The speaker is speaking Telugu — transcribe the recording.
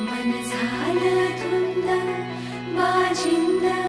मन झालं धुंद